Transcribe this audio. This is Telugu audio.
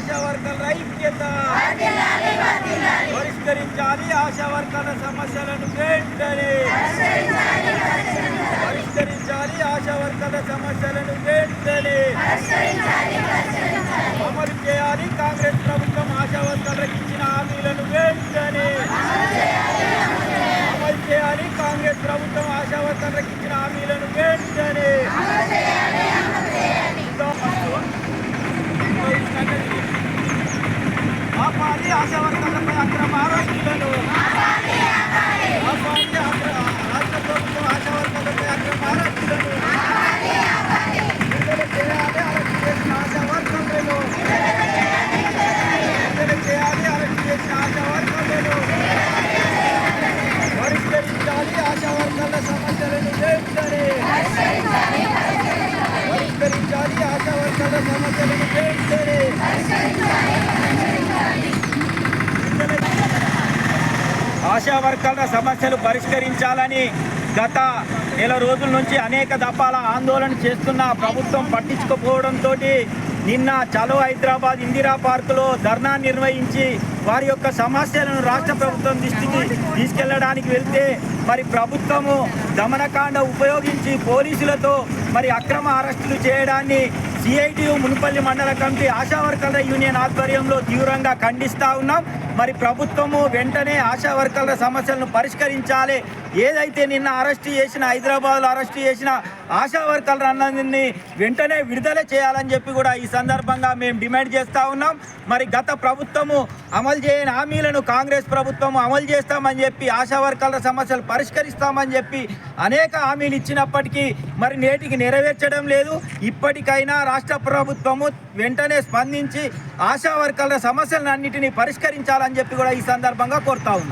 ఆశా వర్కర్ల ఐక్యత పరిష్కరించాలి. ఆశా వర్కర్ల సమస్యలను వెంటనే పరిష్కరించాలి. ఆశా వర్కర్ల సమస్యలను వెంటనే అమలు చేయాలి. కాంగ్రెస్ ప్రభుత్వం ఆశా వర్కర్లకు ఇచ్చిన హామీలను వెంటనే అమలు చేయాలి. కాంగ్రెస్ ప్రభుత్వం ఆశా వర్కర్లకు ఇచ్చిన హామీలను వెంటనే ఆశా వర్కర్లపై అక్రమ ఆరోపణలను రాష్ట్ర ప్రభుత్వం ఆశా వర్కర్లపై అక్రమ ఆరోపణలను విడుదల చేయాలి అరెస్ట్ చేసిన ఆశా వర్కర్లను విడుదల చేయాలి అరెస్ట్ చేసిన ఆశా వర్కర్లను పరిష్కరించాలి ఆశా వర్కర్ల సమస్యలను జయించాలి పరిష్కరించాలి ఆశా వర్కర్ల సమస్యలను జయించాలి ఆశా వర్కర్ల సమస్యలు పరిష్కరించాలని గత నెల రోజుల నుంచి అనేక దఫాల ఆందోళన చేస్తున్న ప్రభుత్వం పట్టించుకోకపోవడంతో నిన్న చలో హైదరాబాద్ ఇందిరా పార్కులో ధర్నా నిర్వహించి వారి యొక్క సమస్యలను రాష్ట్ర ప్రభుత్వం దృష్టికి తీసుకెళ్ళడానికి వెళ్తే మరి ప్రభుత్వము దమనకాండ ఉపయోగించి పోలీసులతో మరి అక్రమ అరెస్టులు చేయడాన్ని సిఐటియు మునుపల్లి మండల కమిటీ ఆశా వర్కర్ల యూనియన్ ఆధ్వర్యంలో తీవ్రంగా ఖండిస్తా ఉన్నాం. మరి ప్రభుత్వము వెంటనే ఆశా వర్కర్ల సమస్యలను పరిష్కరించాలి. ఏదైతే నిన్న అరెస్ట్ చేసిన హైదరాబాద్లో అరెస్ట్ చేసిన ఆశా వర్కర్లు అన్నదిని వెంటనే విడుదల చేయాలని చెప్పి కూడా ఈ సందర్భంగా మేము డిమాండ్ చేస్తూ ఉన్నాం. మరి గత ప్రభుత్వము అమలు చేయని హామీలను కాంగ్రెస్ ప్రభుత్వం అమలు చేస్తామని చెప్పి ఆశా వర్కర్ల సమస్యలు పరిష్కరిస్తామని చెప్పి అనేక హామీలు ఇచ్చినప్పటికీ మరి నేటికి నెరవేర్చడం లేదు. ఇప్పటికైనా రాష్ట్ర ప్రభుత్వము వెంటనే స్పందించి ఆశా వర్కర్ల సమస్యలను పరిష్కరించాలని చెప్పి కూడా ఈ సందర్భంగా కోరుతా ఉన్నాం.